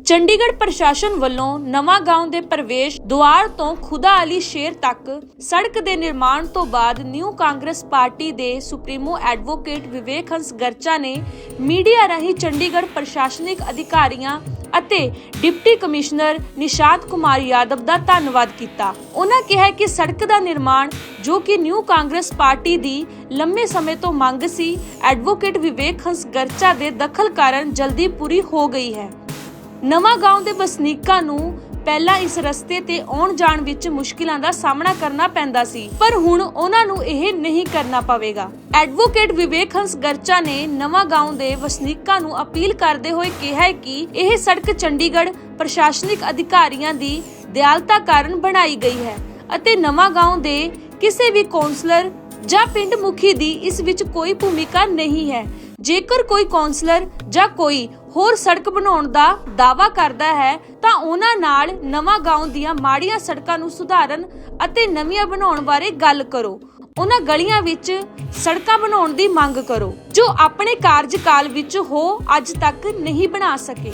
ਚੰਡੀਗੜ੍ਹ ਪ੍ਰਸ਼ਾਸਨ ਵੱਲੋਂ ਨਵਾਂ ਗਾਉਂ ਦੇ ਪ੍ਰਵੇਸ਼ ਦੁਆਰ ਤੋਂ ਖੁਦਾ ਅਲੀ ਸ਼ੇਰ ਤੱਕ ਸੜਕ ਦੇ ਨਿਰਮਾਣ ਤੋਂ ਬਾਅਦ ਨਿਊ ਕਾਂਗਰਸ ਪਾਰਟੀ ਦੇ ਸੁਪਰੀਮੋ ਐਡਵੋਕੇਟ ਵਿਵੇਕ ਹੰਸ ਗਰਚਾ ਨੇ ਮੀਡੀਆ ਰਾਹੀਂ ਚੰਡੀਗੜ੍ਹ ਪ੍ਰਸ਼ਾਸਨਿਕ ਅਧਿਕਾਰੀਆਂ ਅਤੇ ਡਿਪਟੀ ਕਮਿਸ਼ਨਰ ਨਿਸ਼ਾਤ ਕੁਮਾਰ ਯਾਦਵ ਦਾ ਧੰਨਵਾਦ ਕੀਤਾ। ਉਹਨਾਂ ਕਿਹਾ ਕਿ ਸੜਕ ਦਾ ਨਿਰਮਾਣ, ਜੋ ਕਿ ਨਿਊ ਕਾਂਗਰਸ ਪਾਰਟੀ ਦੀ ਲੰਮੇ ਸਮੇਂ ਤੋਂ ਮੰਗ ਸੀ, ਐਡਵੋਕੇਟ ਵਿਵੇਕ ਹੰਸ ਗਰਚਾ ਦੇ ਦਖਲ ਕਾਰਨ ਜਲਦੀ ਪੂਰੀ ਹੋ ਗਈ ਹੈ। ਨਵਾਂ ਗਾਉਂ ਦੇ ਵਸਨੀਕਾਂ ਨੂੰ ਪਹਿਲਾਂ ਇਸ ਰਸਤੇ ਤੇ ਆਉਣ ਜਾਣ ਵਿੱਚ ਮੁਸ਼ਕਿਲਾਂ ਦਾ ਸਾਹਮਣਾ ਕਰਨਾ ਪੈਂਦਾ ਸੀ, ਪਰ ਹੁਣ ਉਹਨਾਂ ਨੂੰ ਇਹ ਨਹੀਂ ਕਰਨਾ ਪਵੇਗਾ। ਐਡਵੋਕੇਟ ਵਿਵੇਕ ਹੰਸ ਗਰਚਾ ਨੇ ਨਵਾਂ ਗਾਉਂ ਦੇ ਵਸਨੀਕਾਂ ਨੂੰ ਅਪੀਲ ਕਰਦੇ ਹੋਏ ਕਿਹਾ ਹੈ ਕਿ ਇਹ ਸੜਕ ਚੰਡੀਗੜ੍ਹ ਪ੍ਰਸ਼ਾਸਨਿਕ ਅਧਿਕਾਰੀਆਂ ਦੀ ਦਿਆਲਤਾ ਕਾਰਨ ਬਣਾਈ ਗਈ ਹੈ ਅਤੇ ਨਵਾਂ ਗਾਉਂ ਦੇ ਕਿਸੇ ਵੀ ਕੌਂਸਲਰ ਜਾਂ ਪਿੰਡ ਮੁਖੀ ਦੀ ਇਸ ਵਿੱਚ ਕੋਈ ਭੂਮਿਕਾ ਨਹੀਂ ਹੈ। ਜੇਕਰ ਕੋਈ ਕੌਂਸਲਰ ਜਾਂ ਕੋਈ ਹੋਰ ਸੜਕ ਬਣਾਉਣ ਦਾ ਦਾਵਾ ਕਰਦਾ ਹੈ, ਤਾਂ ਉਹਨਾਂ ਨਾਲ ਨਵਾਂ ਗਾਉਂ ਦੀਆਂ ਮਾੜੀਆਂ ਸੜਕਾਂ ਨੂੰ ਸੁਧਾਰਨ ਅਤੇ ਨਵੀਆਂ ਬਣਾਉਣ ਬਾਰੇ ਗੱਲ ਕਰੋ। ਉਹਨਾਂ ਗਲੀਆਂ ਵਿੱਚ ਸੜਕਾਂ ਬਣਾਉਣ ਦੀ ਮੰਗ ਕਰੋ, ਜੋ ਆਪਣੇ ਕਾਰਜਕਾਲ ਵਿੱਚ ਹੋ ਅੱਜ ਤੱਕ ਨਹੀਂ ਬਣਾ ਸਕੇ।